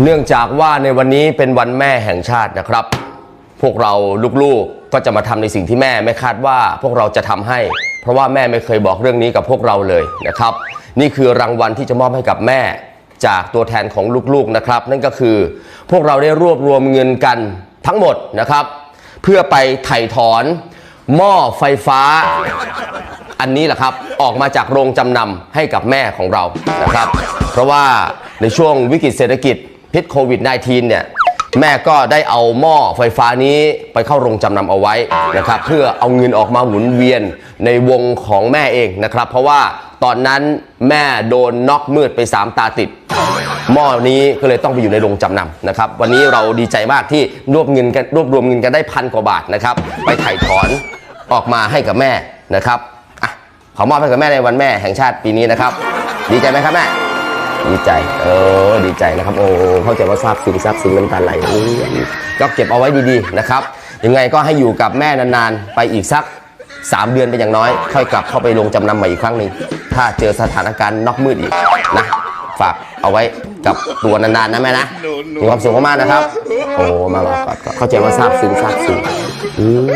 เนื่องจากว่าในวันนี้เป็นวันแม่แห่งชาตินะครับ พวกเราลูกๆก็จะมาทำในสิ่งที่แม่ไม่คาดว่าพวกเราจะทำให้ เพราะว่าแม่ไม่เคยบอกเรื่องนี้กับพวกเราเลยนะครับ นี่คือรางวัลที่จะมอบให้กับแม่จากตัวแทนของลูกๆนะครับ นั่นก็คือพวกเราได้รวบรวมเงินกันทั้งหมดนะครับ เพื่อไปไถ่ถอน หม้อไฟฟ้า อันนี้แหละครับออกมาจากโรงจำนำให้กับแม่ของเรานะครับ เพราะว่าในช่วงวิกฤตเศรษฐกิจ พิษโควิด -19 เนี่ยแม่ก็ได้เอาหม้อไฟฟ้านี้ไปเข้าโรงจำนำเอาไว้นะครับเพื่อเอาเงินออกมาหมุนเวียนในวงของแม่เองนะครับ เพราะว่าตอนนั้นแม่โดนน็อกมืดไป 3 ตาติด หม้อนี้ก็เลยต้องไปอยู่ในโรงจำนำนะครับ วันนี้เราดีใจมากที่รวบเงินกันรวบรวมเงินกันได้พันกว่าบาทนะครับ ไปถ่ายถอนออกมาให้กับแม่นะครับอะขอมอบให้กับแม่ในวันแม่แห่งชาติปีนี้นะครับ ดีใจไหมครับแม่ ดีใจ เออ ดีใจนะครับ โอ้ เข้าใจว่าซาบซึ้งซาบซึ้งน้ำตาไหลอุ๊ยก็เก็บเอาไว้ดีๆนะครับ ยังไงก็ให้อยู่กับแม่นานๆ ไปอีกสัก 3 เดือนเป็นอย่างน้อย ค่อยกลับเข้าไปลงจำนำใหม่อีกครั้งหนึ่ง ถ้าเจอสถานการณ์นอกมืดอีกนะ ฝากเอาไว้กับตัวนานๆนะแม่นะ มีความสุขมากๆนะครับ โอ้ มาๆเข้าใจว่าซาบซึ้งซาบซึ้งอืม